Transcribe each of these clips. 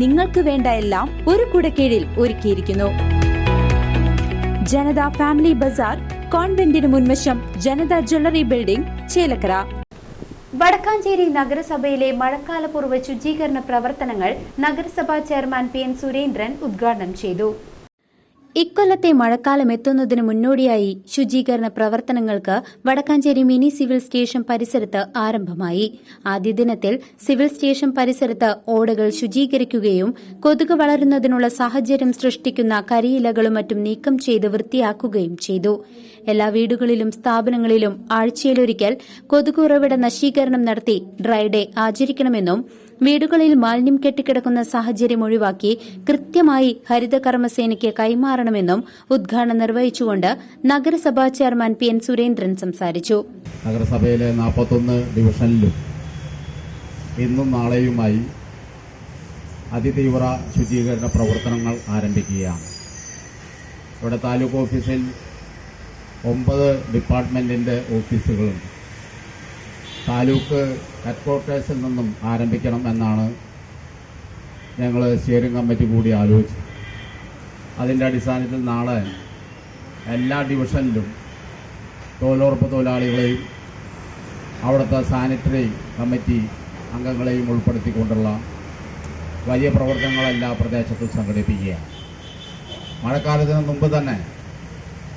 നിങ്ങൾക്ക് വേണ്ട എല്ലാം ഒരു കുടക്കീഴിൽ ഒരുക്കിയിരിക്കുന്നു. ജനത ഫാമിലി ബസാർ കോൺവെന്റിന് മുൻവശം ജനത ജ്വല്ലറി ബിൽഡിംഗ് ചേലക്കര. വടക്കാഞ്ചേരി നഗരസഭയിലെ മഴക്കാലപൂർവ ശുചീകരണ പ്രവർത്തനങ്ങൾ നഗരസഭാ ചെയർമാൻ പി എൻ സുരേന്ദ്രൻ ഉദ്ഘാടനം ചെയ്തു. ഇക്കൊല്ലത്തെ മഴക്കാലം എത്തുന്നതിന് മുന്നോടിയായി ശുചീകരണ പ്രവർത്തനങ്ങൾക്ക് വടക്കാഞ്ചേരി മിനി സിവിൽ സ്റ്റേഷൻ പരിസരത്ത് ആരംഭമായി. ആദ്യ ദിനത്തിൽ സിവിൽ സ്റ്റേഷൻ പരിസരത്ത് ഓടകൾ ശുചീകരിക്കുകയും കൊതുക് വളരുന്നതിനുള്ള സാഹചര്യം സൃഷ്ടിക്കുന്ന കരിയിലകളും മറ്റും നീക്കം ചെയ്ത് വൃത്തിയാക്കുകയും ചെയ്തു. എല്ലാ വീടുകളിലും സ്ഥാപനങ്ങളിലും ആഴ്ചയിലൊരിക്കൽ കൊതുക് ഉറവിട നശീകരണം നടത്തി ഡ്രൈ ഡേ ആചരിക്കണമെന്നും വീടുകളിൽ മാലിന്യം കെട്ടിക്കിടക്കുന്ന സാഹചര്യം ഒഴിവാക്കി കൃത്യമായി ഹരിത കർമ്മസേനയ്ക്ക് കൈമാറണമെന്നും ഉദ്ഘാടനം നിർവഹിച്ചുകൊണ്ട് നഗരസഭാ ചെയർമാൻ പി എൻ സുരേന്ദ്രൻ സംസാരിച്ചു. നഗരസഭയിലെ നാൽപ്പത്തൊന്ന് ഡിവിഷനിലും ഇന്നും നാളെയുമായി അതിതീവ്ര ശുചീകരണ പ്രവർത്തനങ്ങൾ ആരംഭിക്കുകയാണ്. ഇവിടെ താലൂക്ക് ഓഫീസിൽ ഒമ്പത് ഡിപ്പാർട്ട്മെന്റിന്റെ ഓഫീസുകളും താലൂക്ക് ഹെഡ്ക്വാർട്ടേഴ്സിൽ നിന്നും ആരംഭിക്കണം എന്നാണ് ഞങ്ങൾ സ്റ്റിയറിംഗ് കമ്മിറ്റി കൂടി ആലോചിച്ചത്. അതിന്റെ അടിസ്ഥാനത്തിൽ നാളെ എല്ലാ ഡിവിഷനിലും തൊഴിലുറപ്പ് തൊഴിലാളികളെയും അവിടുത്തെ സാനിറ്ററി കമ്മിറ്റി അംഗങ്ങളെയും ഉൾപ്പെടുത്തിക്കൊണ്ടുള്ള വലിയ പ്രവർത്തനങ്ങളെല്ലാ പ്രദേശത്തും സംഘടിപ്പിക്കുകയാണ്. മഴക്കാലത്തിന് മുമ്പ് തന്നെ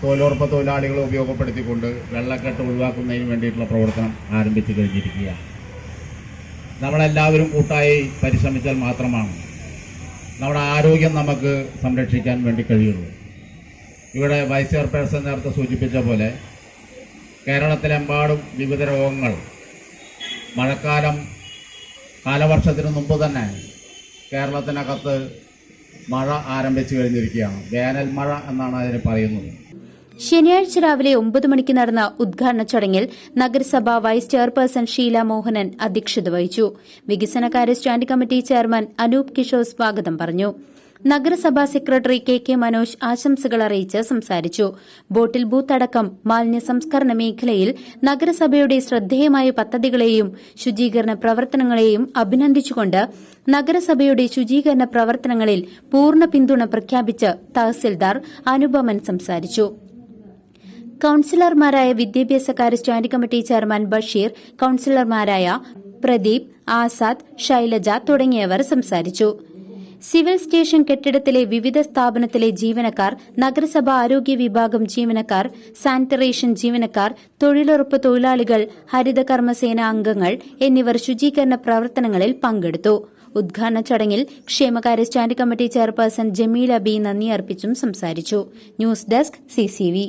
തൊഴിലുറപ്പ് തൊഴിലാളികളെ ഉപയോഗപ്പെടുത്തിക്കൊണ്ട് വെള്ളക്കെട്ട് ഒഴിവാക്കുന്നതിന് വേണ്ടിയിട്ടുള്ള പ്രവർത്തനം ആരംഭിച്ചു കഴിഞ്ഞിരിക്കുകയാണ്. നമ്മളെല്ലാവരും കൂട്ടായി പരിശ്രമിച്ചാൽ മാത്രമാണ് നമ്മുടെ ആരോഗ്യം നമുക്ക് സംരക്ഷിക്കാൻ വേണ്ടി കഴിയുള്ളൂ. ഇവിടെ വൈസ് ചെയർപേഴ്സൺ നേരത്തെ സൂചിപ്പിച്ച പോലെ കേരളത്തിലെമ്പാടും വിവിധ രോഗങ്ങൾ മഴക്കാലം കാലവർഷത്തിന് മുമ്പ് തന്നെ കേരളത്തിനകത്ത് മഴ ആരംഭിച്ചു കഴിഞ്ഞിരിക്കുകയാണ്. വേനൽ മഴ എന്നാണ് അതിന് പറയുന്നത്. ശനിയാഴ്ച രാവിലെ ഒമ്പത് മണിക്ക് നടന്ന ഉദ്ഘാടന ചടങ്ങിൽ നഗരസഭ വൈസ് ചെയർപേഴ്സൺ ഷീല മോഹനൻ അധ്യക്ഷത വഹിച്ചു. വികസനകാര്യ stand committee chairman Anoop Kishore സ്വാഗതം പറഞ്ഞു. നഗരസഭാ സെക്രട്ടറി കെ കെ മനോജ് ആശംസകൾ അറിയിച്ച് സംസാരിച്ചു. ബോട്ടിൽ ബൂത്ത് അടക്കം മാലിന്യ സംസ്കരണ മേഖലയിൽ നഗരസഭയുടെ ശ്രദ്ധേയമായ പദ്ധതികളെയും ശുചീകരണ പ്രവർത്തനങ്ങളെയും അഭിനന്ദിച്ചുകൊണ്ട് നഗരസഭയുടെ ശുചീകരണ പ്രവർത്തനങ്ങളിൽ പൂർണ പിന്തുണ പ്രഖ്യാപിച്ച് തഹസിൽദാർ അനുപമൻ സംസാരിച്ചു. കൌൺസിലർമാരായ വിദ്യാഭ്യാസകാര്യ സ്റ്റാൻഡിംഗ് കമ്മിറ്റി ചെയർമാൻ ബഷീർ കൌൺസിലർമാരായ പ്രദീപ് ആസാദ് ശൈലജ തുടങ്ങിയവർ സംസാരിച്ചു. സിവിൽ സ്റ്റേഷൻ കെട്ടിടത്തിലെ വിവിധ സ്ഥാപനത്തിലെ ജീവനക്കാർ നഗരസഭാ ആരോഗ്യ വിഭാഗം ജീവനക്കാർ സാനിറ്ററേഷൻ ജീവനക്കാർ തൊഴിലുറപ്പ് തൊഴിലാളികൾ ഹരിതകർമ്മസേന അംഗങ്ങൾ എന്നിവർ ശുചീകരണ പ്രവർത്തനങ്ങളിൽ പങ്കെടുത്തു. ഉദ്ഘാടന ചടങ്ങിൽ ക്ഷേമകാര്യ standing committee chairperson Jameel Abi നന്ദി അർപ്പിച്ചും സംസാരിച്ചു. News desk CCV